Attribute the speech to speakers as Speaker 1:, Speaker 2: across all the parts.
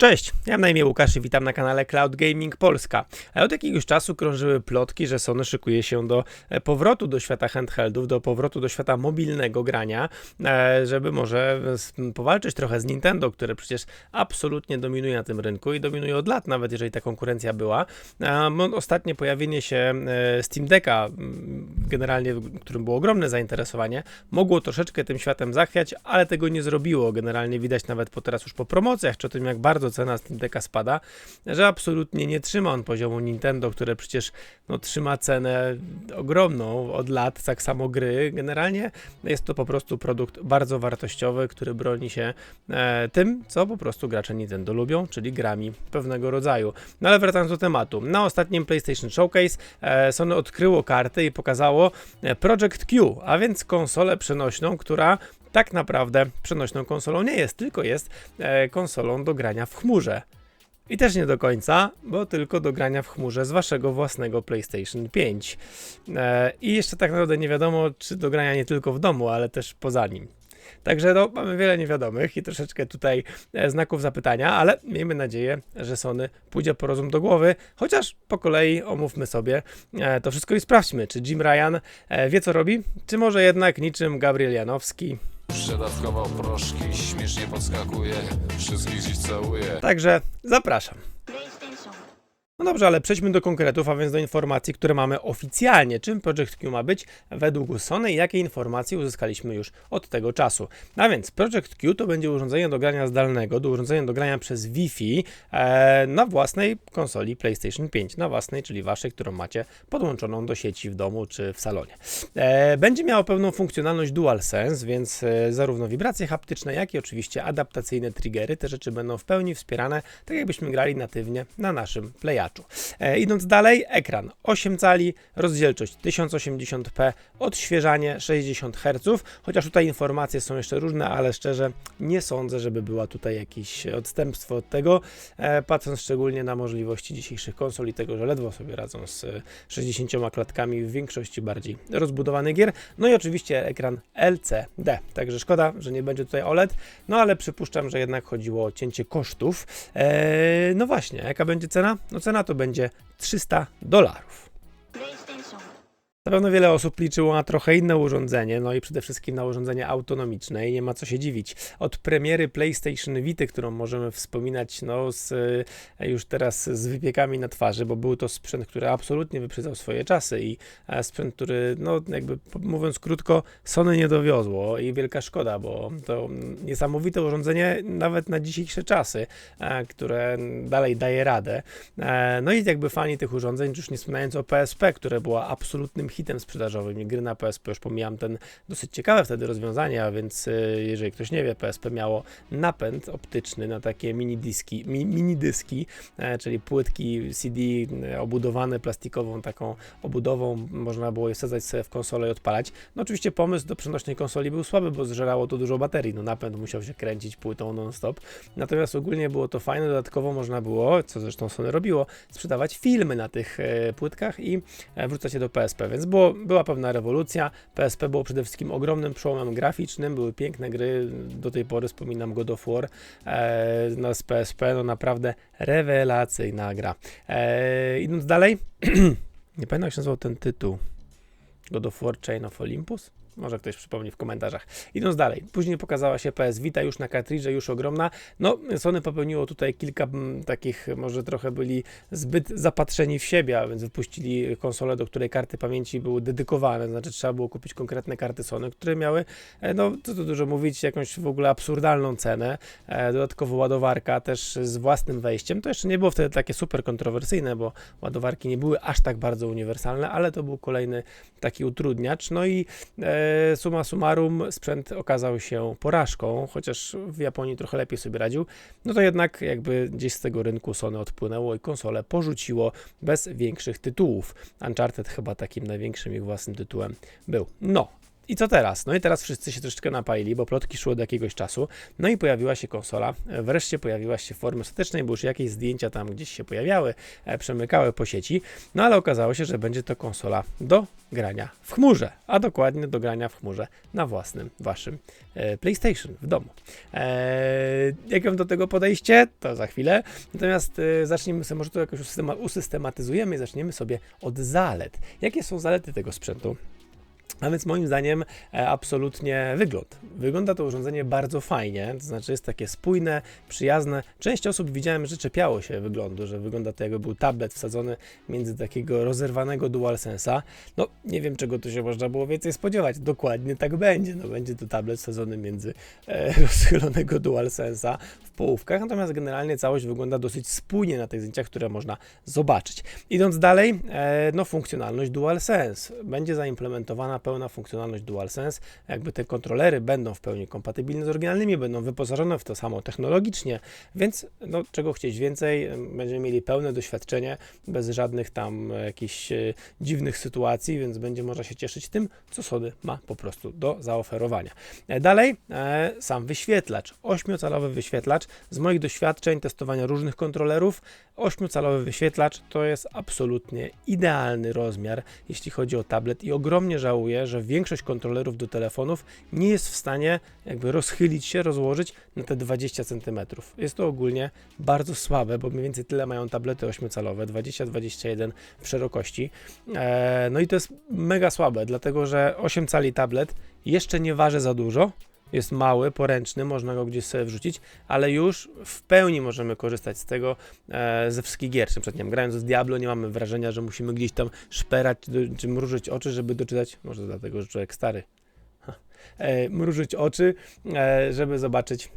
Speaker 1: Cześć, ja mam na imię Łukasz i witam na kanale Cloud Gaming Polska. A Od jakiegoś czasu krążyły plotki, że Sony szykuje się do e, powrotu do świata handheldów, do powrotu do świata mobilnego grania, e, żeby może s- powalczyć trochę z Nintendo, które przecież absolutnie dominuje na tym rynku i dominuje od lat, nawet jeżeli ta konkurencja była. Ostatnie pojawienie się e, Steam Decka, generalnie w którym było ogromne zainteresowanie, mogło troszeczkę tym światem zachwiać, ale tego nie zrobiło. Generalnie widać nawet po teraz już po promocjach, czy o tym jak bardzo cena Steam Decka spada, że absolutnie nie trzyma on poziomu Nintendo, które przecież no, trzyma cenę ogromną od lat, tak samo gry. Generalnie jest to po prostu produkt bardzo wartościowy, który broni się e, tym, co po prostu gracze Nintendo lubią, czyli grami pewnego rodzaju. No ale wracając do tematu. Na ostatnim PlayStation Showcase e, Sony odkryło karty i pokazało e, Project Q, a więc konsolę przenośną, która tak naprawdę przenośną konsolą nie jest, tylko jest e, konsolą do grania w chmurze. I też nie do końca, bo tylko do grania w chmurze z waszego własnego PlayStation 5. E, I jeszcze tak naprawdę nie wiadomo, czy do grania nie tylko w domu, ale też poza nim. Także no, mamy wiele niewiadomych i troszeczkę tutaj e, znaków zapytania, ale miejmy nadzieję, że Sony pójdzie po rozum do głowy, chociaż po kolei omówmy sobie to wszystko i sprawdźmy, czy Jim Ryan wie co robi, czy może jednak niczym Gabriel Janowski.
Speaker 2: Przedawkował proszki, śmiesznie podskakuje, wszystkich dziś całuje.
Speaker 1: Także zapraszam. Dobrze, ale przejdźmy do konkretów, a więc do informacji, które mamy oficjalnie. Czym Project Q ma być według Sony i jakie informacje uzyskaliśmy już od tego czasu. A więc Project Q to będzie urządzenie do grania zdalnego, do urządzenia do grania przez Wi-Fi e, na własnej konsoli PlayStation 5, na własnej, czyli waszej, którą macie podłączoną do sieci w domu czy w salonie. E, będzie miało pewną funkcjonalność DualSense, więc e, zarówno wibracje haptyczne, jak i oczywiście adaptacyjne triggery, te rzeczy będą w pełni wspierane, tak jakbyśmy grali natywnie na naszym playaczu. E, idąc dalej, ekran 8 cali, rozdzielczość 1080p, odświeżanie 60 Hz, chociaż tutaj informacje są jeszcze różne, ale szczerze nie sądzę, żeby była tutaj jakieś odstępstwo od tego, e, patrząc szczególnie na możliwości dzisiejszych konsol i tego, że ledwo sobie radzą z e, 60 klatkami w większości bardziej rozbudowanych gier. No i oczywiście ekran LCD. Także szkoda, że nie będzie tutaj OLED, no ale przypuszczam, że jednak chodziło o cięcie kosztów. Eee, no właśnie, jaka będzie cena? No cena to będzie 300 dolarów. Na pewno wiele osób liczyło na trochę inne urządzenie, no i przede wszystkim na urządzenie autonomiczne i nie ma co się dziwić. Od premiery PlayStation Vita, którą możemy wspominać no, z, e, już teraz z wypiekami na twarzy, bo był to sprzęt, który absolutnie wyprzedzał swoje czasy i e, sprzęt, który, no jakby mówiąc krótko, Sony nie dowiozło i wielka szkoda, bo to niesamowite urządzenie nawet na dzisiejsze czasy, e, które dalej daje radę. No i jakby fani tych urządzeń, już nie wspominając o PSP, które była absolutnym hitem sprzedażowym gry na PSP, już pomijam ten dosyć ciekawe wtedy rozwiązanie, a więc e, jeżeli ktoś nie wie, PSP miało napęd optyczny na takie mini diski, mi, mini dyski, e, czyli płytki CD e, obudowane plastikową taką obudową, można było je wsadzać sobie w konsolę i odpalać. No oczywiście pomysł do przenośnej konsoli był słaby, bo zżerało to dużo baterii, no napęd musiał się kręcić płytą non-stop, natomiast ogólnie było to fajne, dodatkowo można było, co zresztą Sony robiło, sprzedawać filmy na tych płytkach i wrzucać je do PSP, więc było, była pewna rewolucja. PSP było przede wszystkim ogromnym przełomem graficznym, były piękne gry, do tej pory wspominam God of War e, no, z PSP, no naprawdę rewelacyjna gra. E, idąc dalej, nie pamiętam jak się nazywał ten tytuł. God of War Chain of Olympus? Może ktoś przypomni w komentarzach. Idąc dalej, później pokazała się PS Vita już na kartridże, już ogromna. No, Sony popełniło tutaj kilka mm, takich, może trochę byli zbyt zapatrzeni w siebie, a więc wypuścili konsolę, do której karty pamięci były dedykowane. Znaczy, trzeba było kupić konkretne karty Sony, które miały, e, no, co tu dużo mówić, jakąś w ogóle absurdalną cenę. E, Dodatkowo ładowarka też z własnym wejściem. To jeszcze nie było wtedy takie super kontrowersyjne, bo ładowarki nie były aż tak bardzo uniwersalne, ale to był kolejny taki utrudniacz. No i e, summa summarum sprzęt okazał się porażką, chociaż w Japonii trochę lepiej sobie radził. No to jednak jakby gdzieś z tego rynku Sony odpłynęło i konsolę porzuciło bez większych tytułów. Uncharted chyba takim największym ich własnym tytułem był. No. I co teraz? No i teraz wszyscy się troszeczkę napaili, bo plotki szły od jakiegoś czasu. No i pojawiła się konsola. Wreszcie pojawiła się w formie ostatecznej, bo już jakieś zdjęcia tam gdzieś się pojawiały, e, przemykały po sieci. No ale okazało się, że będzie to konsola do grania w chmurze, a dokładnie do grania w chmurze na własnym waszym e, PlayStation w domu. E, jak wam do tego podejście, to za chwilę. Natomiast e, zacznijmy sobie, może to jakoś usystema- usystematyzujemy i zaczniemy sobie od zalet. Jakie są zalety tego sprzętu? A więc moim zdaniem e, absolutnie wygląd. Wygląda to urządzenie bardzo fajnie, to znaczy jest takie spójne, przyjazne. Część osób widziałem, że czepiało się wyglądu, że wygląda to jakby był tablet wsadzony między takiego rozerwanego DualSense'a. No nie wiem czego tu się można było więcej spodziewać. Dokładnie tak będzie. No będzie to tablet wsadzony między e, rozchylonego DualSense'a w połówkach, natomiast generalnie całość wygląda dosyć spójnie na tych zdjęciach, które można zobaczyć. Idąc dalej, e, no funkcjonalność DualSense. Będzie zaimplementowana pełna funkcjonalność DualSense. Jakby te kontrolery będą w pełni kompatybilne z oryginalnymi, będą wyposażone w to samo technologicznie, więc no, czego chcieć więcej, em, będziemy mieli pełne doświadczenie bez żadnych tam jakichś e, dziwnych sytuacji, więc będzie można się cieszyć tym, co Sony ma po prostu do zaoferowania. E, Dalej, e, sam wyświetlacz. 8-calowy wyświetlacz. Z moich doświadczeń testowania różnych kontrolerów, 8-calowy wyświetlacz to jest absolutnie idealny rozmiar, jeśli chodzi o tablet i ogromnie żałuję, że większość kontrolerów do telefonów nie jest w stanie jakby rozchylić się, rozłożyć na te 20 cm. Jest to ogólnie bardzo słabe, bo mniej więcej tyle mają tablety 8-calowe, 20-21 w szerokości. E, no i to jest mega słabe, dlatego że 8 cali tablet jeszcze nie waży za dużo, jest mały, poręczny, można go gdzieś sobie wrzucić, ale już w pełni możemy korzystać z tego e, ze wszystkich gier. Nie wiem, grając z Diablo nie mamy wrażenia, że musimy gdzieś tam szperać czy, czy mrużyć oczy, żeby doczytać, może dlatego, że człowiek stary, e, mrużyć oczy, e, żeby zobaczyć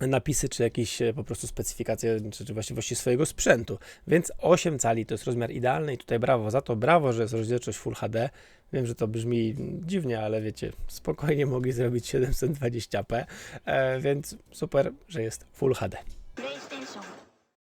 Speaker 1: napisy, czy jakieś e, po prostu specyfikacje, czy, właściwości swojego sprzętu. Więc 8 cali to jest rozmiar idealny i tutaj brawo za to, brawo, że jest rozdzielczość Full HD. Wiem, że to brzmi dziwnie, ale wiecie, spokojnie mogli zrobić 720p, e, więc super, że jest Full HD.
Speaker 3: PlayStation.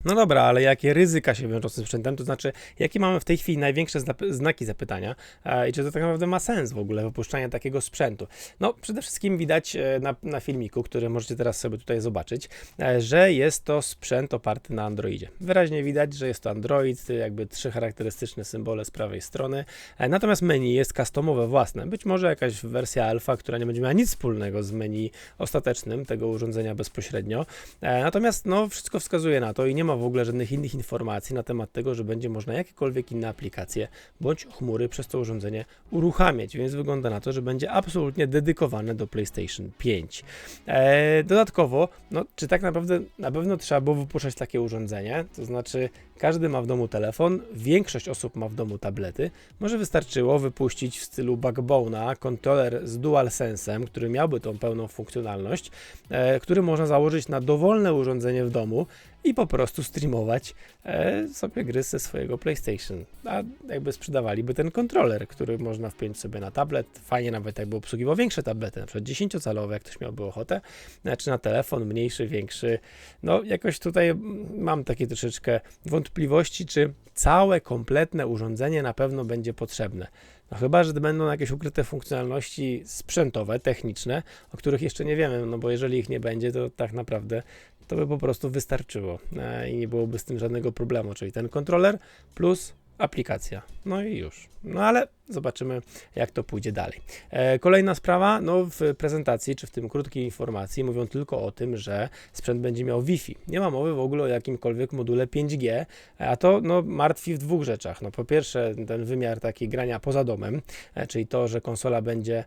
Speaker 1: No dobra, ale jakie ryzyka się wiążą z tym sprzętem? To znaczy, jakie mamy w tej chwili największe zna- znaki zapytania e, i czy to tak naprawdę ma sens w ogóle wypuszczanie takiego sprzętu? No, przede wszystkim widać e, na, na filmiku, który możecie teraz sobie tutaj zobaczyć, e, że jest to sprzęt oparty na Androidzie. Wyraźnie widać, że jest to Android, jakby trzy charakterystyczne symbole z prawej strony, natomiast menu jest customowe własne. Być może jakaś wersja alfa, która nie będzie miała nic wspólnego z menu ostatecznym tego urządzenia bezpośrednio. Natomiast no, wszystko wskazuje na to i nie ma w ogóle żadnych innych informacji na temat tego, że będzie można jakiekolwiek inne aplikacje bądź chmury przez to urządzenie uruchamiać, więc wygląda na to, że będzie absolutnie dedykowane do PlayStation 5. E, dodatkowo, no, czy tak naprawdę na pewno trzeba było wypuszczać takie urządzenie? To znaczy, każdy ma w domu telefon, większość osób ma w domu tablety. Może wystarczyło wypuścić w stylu Backbone'a kontroler z DualSense'em, który miałby tą pełną funkcjonalność, e, który można założyć na dowolne urządzenie w domu i po prostu streamować e, sobie gry ze swojego PlayStation. A jakby sprzedawaliby ten kontroler, który można wpiąć sobie na tablet. Fajnie nawet jakby obsługiwał większe tablety, na przykład 10-calowe, jak ktoś miałby ochotę, e, czy na telefon mniejszy, większy. No jakoś tutaj mm, mam takie troszeczkę wątpliwości, czy całe, kompletne urządzenie na pewno będzie potrzebne. No chyba, że będą jakieś ukryte funkcjonalności sprzętowe, techniczne, o których jeszcze nie wiemy, no bo jeżeli ich nie będzie, to tak naprawdę to by po prostu wystarczyło e, i nie byłoby z tym żadnego problemu, czyli ten kontroler plus aplikacja. No i już. No ale zobaczymy, jak to pójdzie dalej. E, kolejna sprawa, no w prezentacji, czy w tym krótkiej informacji mówią tylko o tym, że sprzęt będzie miał Wi-Fi. Nie ma mowy w ogóle o jakimkolwiek module 5G, a to no, martwi w dwóch rzeczach. No po pierwsze ten wymiar taki grania poza domem, e, czyli to, że konsola będzie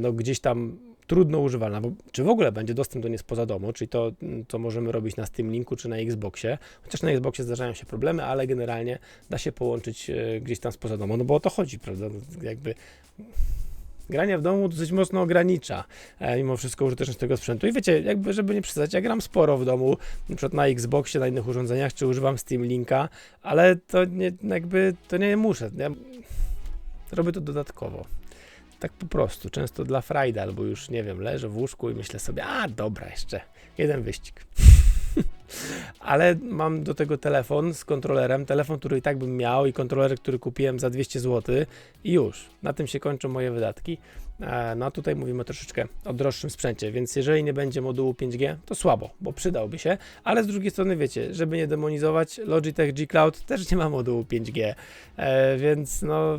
Speaker 1: no, gdzieś tam trudno używalna, bo czy w ogóle będzie dostęp do niej spoza domu, czyli to, mm, co możemy robić na Steam Linku czy na Xboxie, chociaż na Xboxie zdarzają się problemy, ale generalnie da się połączyć e, gdzieś tam spoza domu, no bo o to chodzi, prawda, No, jakby granie w domu dosyć mocno ogranicza e, mimo wszystko użyteczność tego sprzętu. I wiecie, jakby żeby nie przesadzać, ja gram sporo w domu, na przykład na Xboxie, na innych urządzeniach, czy używam Steam Linka, ale to nie, jakby, to nie muszę, ja robię to dodatkowo. Tak po prostu, często dla frajdy, albo już nie wiem, leżę w łóżku i myślę sobie, a dobra, jeszcze jeden wyścig. Ale mam do tego telefon z kontrolerem, telefon, który i tak bym miał i kontroler, który kupiłem za 200 zł i już. Na tym się kończą moje wydatki. No a tutaj mówimy troszeczkę o droższym sprzęcie, więc jeżeli nie będzie modułu 5G, to słabo, bo przydałby się, ale z drugiej strony wiecie, żeby nie demonizować, Logitech G Cloud też nie ma modułu 5G, e, więc no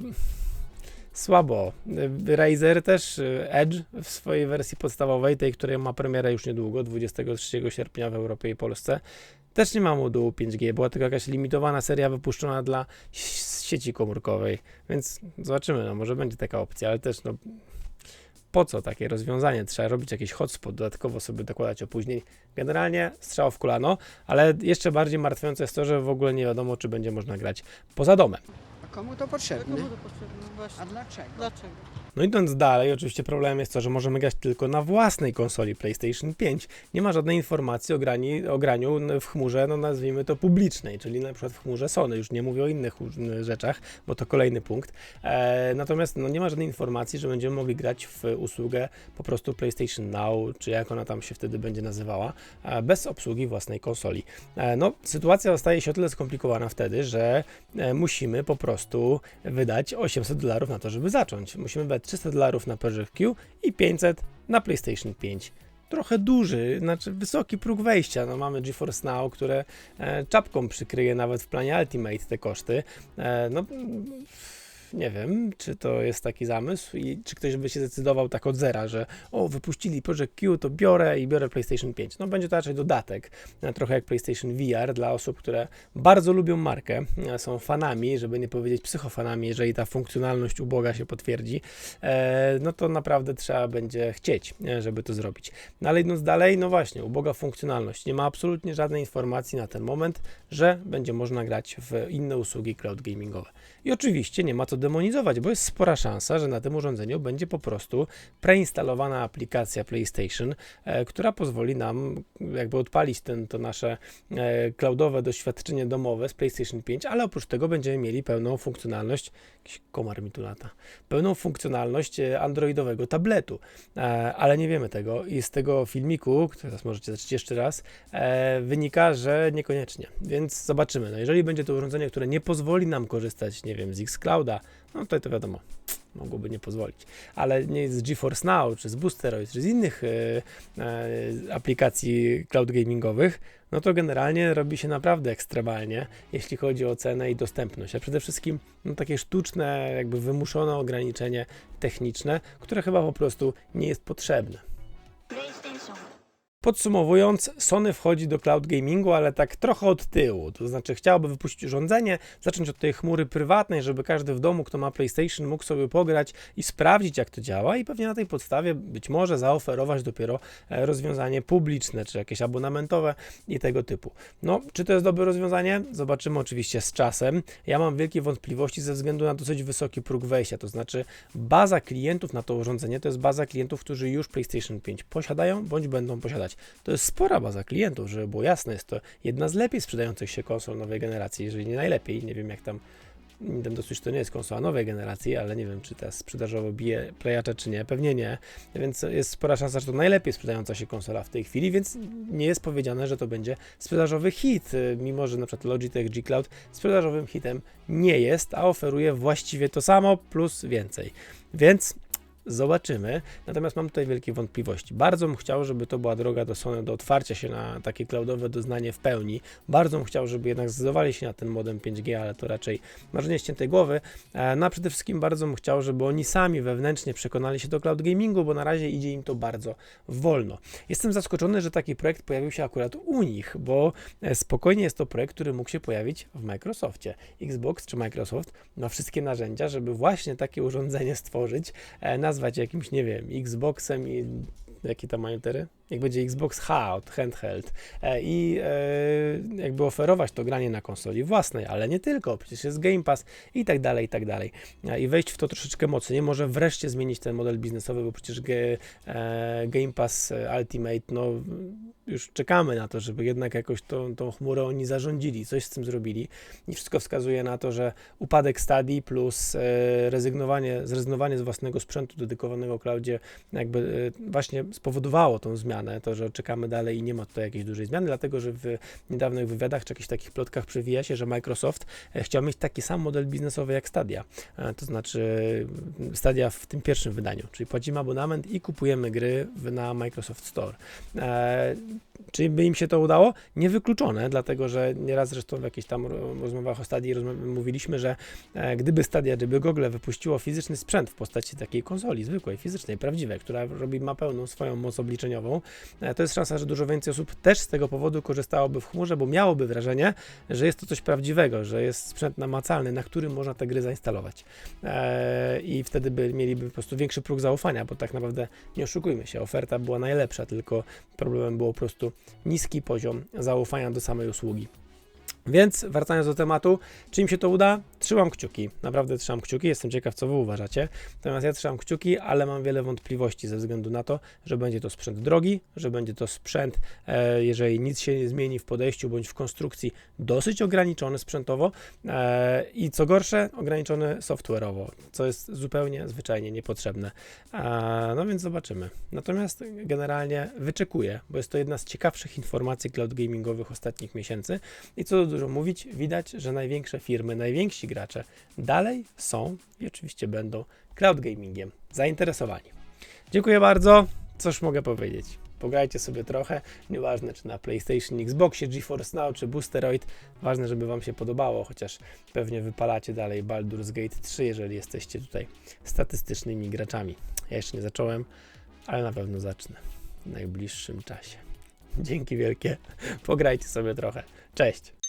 Speaker 1: słabo. Razer też e, Edge w swojej wersji podstawowej, tej, której ma premierę już niedługo, 23 sierpnia w Europie i Polsce, też nie ma modułu 5G, była tylko jakaś limitowana seria wypuszczona dla sieci komórkowej, więc zobaczymy, no może będzie taka opcja, ale też no po co takie rozwiązanie? Trzeba robić jakiś hotspot, dodatkowo sobie dokładać opóźnień. Generalnie strzał w kolano, ale jeszcze bardziej martwiące jest to, że w ogóle nie wiadomo, czy będzie można grać poza domem.
Speaker 4: Komu to potrzebne?
Speaker 5: Komu to potrzebne? Właśnie.
Speaker 4: A dlaczego?
Speaker 5: Dlaczego?
Speaker 1: No idąc dalej, oczywiście problemem jest to, że możemy grać tylko na własnej konsoli PlayStation 5. Nie ma żadnej informacji o, grani, o graniu w chmurze, no nazwijmy to publicznej, czyli na przykład w chmurze Sony. Już nie mówię o innych rzeczach, bo to kolejny punkt. E, natomiast no, nie ma żadnej informacji, że będziemy mogli grać w usługę po prostu PlayStation Now, czy jak ona tam się wtedy będzie nazywała, e, bez obsługi własnej konsoli. E, no, sytuacja staje się o tyle skomplikowana wtedy, że e, musimy po prostu wydać 800 dolarów na to, żeby zacząć. Musimy 300 dolarów na PGQ i 500 na PlayStation 5. Trochę duży, znaczy wysoki próg wejścia. No mamy GeForce Now, które e, czapką przykryje nawet w planie Ultimate te koszty. E, no nie wiem, czy to jest taki zamysł i czy ktoś by się zdecydował tak od zera, że o, wypuścili Project Q, to biorę i biorę PlayStation 5. No będzie to raczej dodatek, e, trochę jak PlayStation VR dla osób, które bardzo lubią markę, e, są fanami, żeby nie powiedzieć psychofanami, jeżeli ta funkcjonalność uboga się potwierdzi, e, no to naprawdę trzeba będzie chcieć, żeby to zrobić. No ale idąc dalej, no właśnie, uboga funkcjonalność. Nie ma absolutnie żadnej informacji na ten moment, że będzie można grać w inne usługi cloud gamingowe. I oczywiście nie ma co demonizować, bo jest spora szansa, że na tym urządzeniu będzie po prostu preinstalowana aplikacja PlayStation, e, która pozwoli nam jakby odpalić ten, to nasze e, cloudowe doświadczenie domowe z PlayStation 5, ale oprócz tego będziemy mieli pełną funkcjonalność, jakiś komar mi tu lata, pełną funkcjonalność e, androidowego tabletu, ale nie wiemy tego i z tego filmiku, który teraz możecie zobaczyć jeszcze raz, wynika, że niekoniecznie, więc zobaczymy. No jeżeli będzie to urządzenie, które nie pozwoli nam korzystać, nie wiem, z Xclouda, no to to wiadomo, mogłoby nie pozwolić, ale nie z GeForce Now, czy z Boosteroid, czy z innych e, e, aplikacji cloud gamingowych, no to generalnie robi się naprawdę ekstremalnie, jeśli chodzi o cenę i dostępność, a przede wszystkim no, takie sztuczne, jakby wymuszone ograniczenie techniczne, które chyba po prostu nie jest potrzebne. Podsumowując, Sony wchodzi do cloud gamingu, ale tak trochę od tyłu. To znaczy, chciałoby wypuścić urządzenie, zacząć od tej chmury prywatnej, żeby każdy w domu, kto ma PlayStation, mógł sobie pograć i sprawdzić, jak to działa, i pewnie na tej podstawie być może zaoferować dopiero e, rozwiązanie publiczne, czy jakieś abonamentowe i tego typu. No, czy to jest dobre rozwiązanie? Zobaczymy oczywiście z czasem. Ja mam wielkie wątpliwości ze względu na dosyć wysoki próg wejścia, to znaczy baza klientów na to urządzenie to jest baza klientów, którzy już PlayStation 5 posiadają bądź będą posiadać. To jest spora baza klientów, żeby było jasne, jest to jedna z lepiej sprzedających się konsol nowej generacji, jeżeli nie najlepiej. Nie wiem jak tam Nintendo Switch to nie jest konsola nowej generacji, ale nie wiem, czy teraz sprzedażowo bije playacza, czy nie. Pewnie nie, więc jest spora szansa, że to najlepiej sprzedająca się konsola w tej chwili, więc nie jest powiedziane, że to będzie sprzedażowy hit, mimo że na przykład Logitech G Cloud sprzedażowym hitem nie jest, a oferuje właściwie to samo plus więcej. Więc Zobaczymy. Natomiast mam tutaj wielkie wątpliwości. Bardzo bym chciał, żeby to była droga do Sony do otwarcia się na takie cloudowe doznanie w pełni. Bardzo bym chciał, żeby jednak zdecydowali się na ten modem 5G, ale to raczej marzenie ściętej głowy. E, No a przede wszystkim bardzo bym chciał, żeby oni sami wewnętrznie przekonali się do cloud gamingu, bo na razie idzie im to bardzo wolno. Jestem zaskoczony, że taki projekt pojawił się akurat u nich, bo e, spokojnie jest to projekt, który mógł się pojawić w Microsoftie. Xbox czy Microsoft ma wszystkie narzędzia, żeby właśnie takie urządzenie stworzyć, e, nazwać jakimś, nie wiem, Xboxem i jakie tam mają tery? Jak będzie Xbox handheld e, i e, jakby oferować to granie na konsoli własnej, ale nie tylko, przecież jest Game Pass i tak dalej, i tak dalej. E, I wejść w to troszeczkę mocniej, może wreszcie zmienić ten model biznesowy, bo przecież Game Pass Ultimate, no już czekamy na to, żeby jednak jakoś tą, tą chmurę oni zarządzili, coś z tym zrobili i wszystko wskazuje na to, że upadek Stadii plus rezygnowanie, zrezygnowanie z własnego sprzętu dedykowanego cloudzie jakby właśnie spowodowało tą zmianę to, że czekamy dalej i nie ma tutaj jakiejś dużej zmiany, dlatego że w niedawnych wywiadach czy jakichś takich plotkach przewija się, że Microsoft e, chciał mieć taki sam model biznesowy jak Stadia. E, To znaczy e, Stadia w tym pierwszym wydaniu, czyli płacimy abonament i kupujemy gry na Microsoft Store. Czy by im się to udało? Niewykluczone, dlatego że nieraz zresztą w jakichś tam ro- rozmowach o Stadii mówiliśmy, że e, gdyby Stadia, gdyby Google wypuściło fizyczny sprzęt w postaci takiej konsoli zwykłej, fizycznej, prawdziwej, która robi, ma pełną swoją moc obliczeniową, e, to jest szansa, że dużo więcej osób też z tego powodu korzystałoby w chmurze, bo miałoby wrażenie, że jest to coś prawdziwego, że jest sprzęt namacalny, na którym można te gry zainstalować. E, I wtedy by mieliby po prostu większy próg zaufania, bo tak naprawdę nie oszukujmy się, oferta była najlepsza, tylko problemem było po prostu niski poziom zaufania do samej usługi. Więc wracając do tematu, czy im się to uda? Trzymam kciuki, naprawdę trzymam kciuki, jestem ciekaw, co wy uważacie. Natomiast ja trzymam kciuki, ale mam wiele wątpliwości ze względu na to, że będzie to sprzęt drogi, że będzie to sprzęt, e, jeżeli nic się nie zmieni w podejściu bądź w konstrukcji, dosyć ograniczony sprzętowo e, i co gorsze, ograniczony software'owo, co jest zupełnie zwyczajnie niepotrzebne. E, no więc zobaczymy. Natomiast generalnie wyczekuję, bo jest to jedna z ciekawszych informacji cloud gamingowych ostatnich miesięcy i co tu dużo mówić, widać, że największe firmy, najwięksi gracze dalej są i oczywiście będą cloud gamingiem zainteresowani. Dziękuję bardzo. Cóż mogę powiedzieć? Pograjcie sobie trochę, nieważne czy na PlayStation, Xboxie, GeForce Now czy Boosteroid, ważne, żeby Wam się podobało, chociaż pewnie wypalacie dalej Baldur's Gate 3, jeżeli jesteście tutaj statystycznymi graczami. Ja jeszcze nie zacząłem, ale na pewno zacznę w najbliższym czasie. Dzięki wielkie, pograjcie sobie trochę. Cześć!